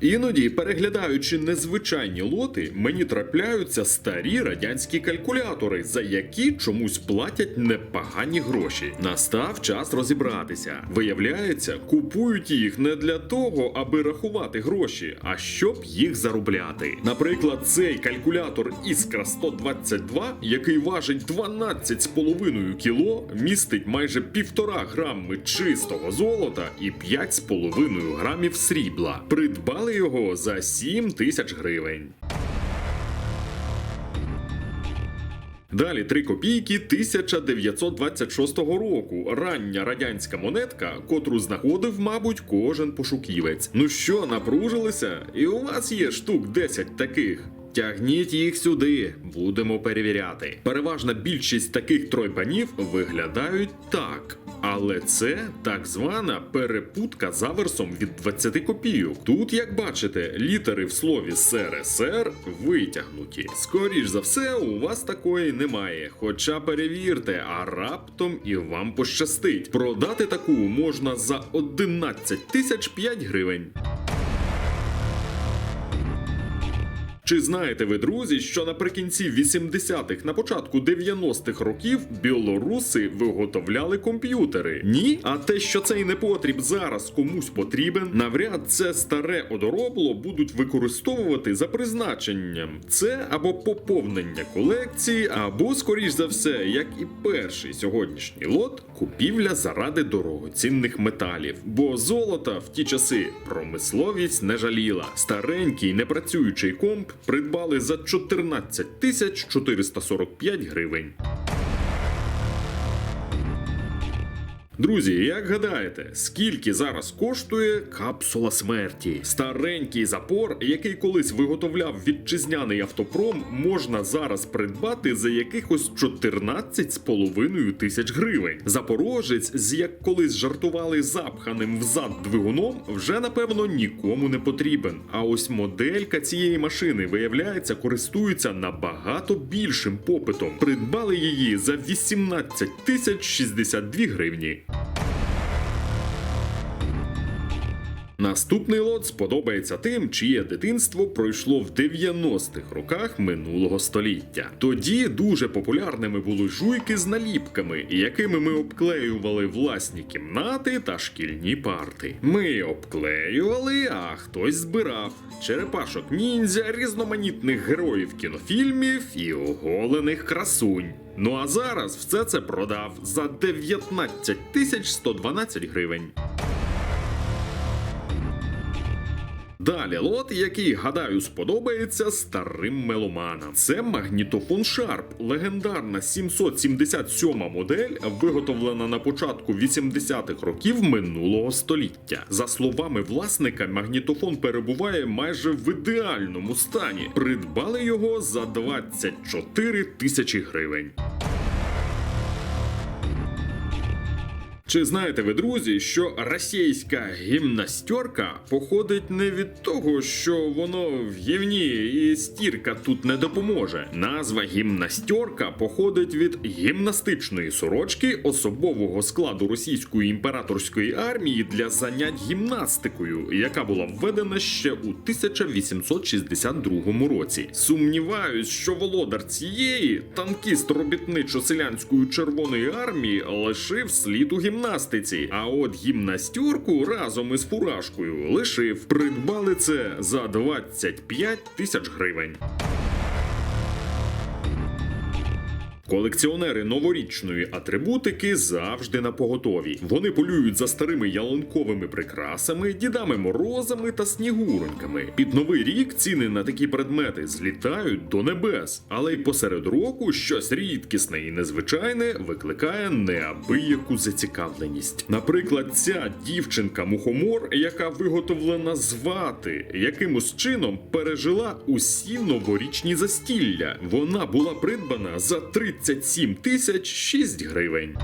Іноді, переглядаючи незвичайні лоти, мені трапляються старі радянські калькулятори, за які чомусь платять непогані гроші. Настав час розібратися. Виявляється, купують їх не для того, аби рахувати гроші, а щоб їх заробляти. Наприклад, цей калькулятор Іскра 122, який важить 12,5 кіло, містить майже півтора грами чистого золота і 5,5 грамів срібла. Придбали його за 7 тисяч гривень. Далі 3 копійки 1926 року. Рання радянська монетка, котру знаходив, мабуть, кожен пошуківець. Ну що, напружилися? І у вас є штук 10 таких. Тягніть їх сюди, будемо перевіряти. Переважна більшість таких тройпанів виглядають так. Але це так звана перепутка заверсом від 20 копійок. Тут, як бачите, літери в слові СРСР витягнуті. Скоріш за все, у вас такої немає. Хоча перевірте, а раптом і вам пощастить. Продати таку можна за 11 тисяч 5 гривень. Чи знаєте ви, друзі, що наприкінці 80-х, на початку 90-х років білоруси виготовляли комп'ютери? Ні? А те, що цей непотріб зараз комусь потрібен, навряд це старе одоробло будуть використовувати за призначенням. Це або поповнення колекції, або, скоріш за все, як і перший сьогоднішній лот, купівля заради дорогоцінних металів. Бо золота в ті часи промисловість не жаліла. Старенький непрацюючий комп придбали за 14 тисяч 445 гривень. Друзі, як гадаєте, скільки зараз коштує капсула смерті? Старенький запор, який колись виготовляв вітчизняний автопром, можна зараз придбати за якихось 14,5 тисяч гривень. Запорожець, з як колись жартували запханим взад двигуном, вже напевно нікому не потрібен. А ось моделька цієї машини, виявляється, користується набагато більшим попитом. Придбали її за 18 тисяч 62 гривні. Наступний лот сподобається тим, чиє дитинство пройшло в 90-х роках минулого століття. Тоді дуже популярними були жуйки з наліпками, якими ми обклеювали власні кімнати та шкільні парти. Ми обклеювали, а хтось збирав черепашок ніндзя, різноманітних героїв кінофільмів і оголених красунь. Ну а зараз все це продав за 19 тисяч 112 гривень. Далі лот, який, гадаю, сподобається старим меломанам. Це магнітофон Sharp, легендарна 777 модель, виготовлена на початку 80-х років минулого століття. За словами власника, магнітофон перебуває майже в ідеальному стані. Придбали його за 24 тисячі гривень. Чи знаєте ви, друзі, що російська гімнастерка походить не від того, що воно в гівні і стірка тут не допоможе. Назва гімнастерка походить від гімнастичної сорочки особового складу російської імператорської армії для занять гімнастикою, яка була введена ще у 1862 році. Сумніваюсь, що володар цієї танкіст робітничо-селянської червоної армії лишив слід у гімнастиці. А от гімнастерку разом із фуражкою лишив. Придбали це за 25 тисяч гривень. Колекціонери новорічної атрибутики завжди на поготові. Вони полюють за старими ялинковими прикрасами, дідами морозами та снігуроньками. Під новий рік ціни на такі предмети злітають до небес, але й посеред року щось рідкісне і незвичайне викликає неабияку зацікавленість. Наприклад, ця дівчинка мухомор, яка виготовлена з вати, якимось чином пережила усі новорічні застілля. Вона була придбана за 37 тисяч 6 гривень.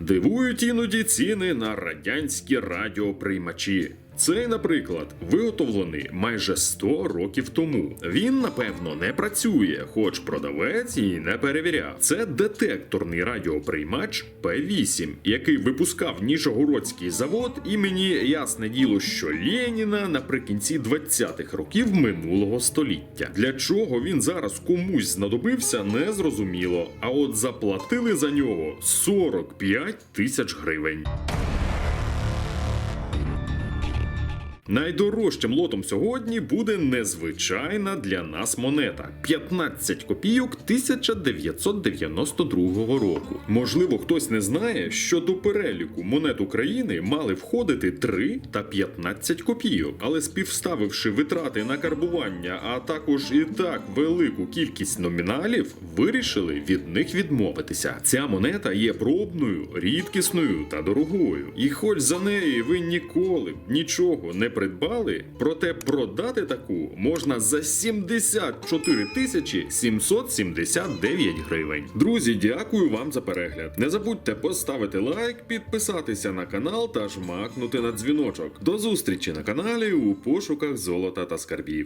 Дивують іноді ціни на радянські радіоприймачі. Цей, наприклад, виготовлений майже 100 років тому. Він, напевно, не працює, хоч продавець і не перевіряв. Це детекторний радіоприймач П8, який випускав Ніжогородський завод імені ясне діло, що Леніна наприкінці 20-х років минулого століття. Для чого він зараз комусь знадобився, не зрозуміло. А от заплатили за нього 45 тисяч гривень. Найдорожчим лотом сьогодні буде незвичайна для нас монета 15 копійок 1992 року. Можливо, хтось не знає, що до переліку монет України мали входити 3 та 15 копійок, але співставивши витрати на карбування, а також і так велику кількість номіналів, вирішили від них відмовитися. Ця монета є пробною, рідкісною та дорогою. І хоч за неї ви ніколи нічого не придбали, проте продати таку можна за 74 тисячі 779 гривень. Друзі, дякую вам за перегляд. Не забудьте поставити лайк, підписатися на канал та жмакнути на дзвіночок. До зустрічі на каналі у пошуках золота та скарбів.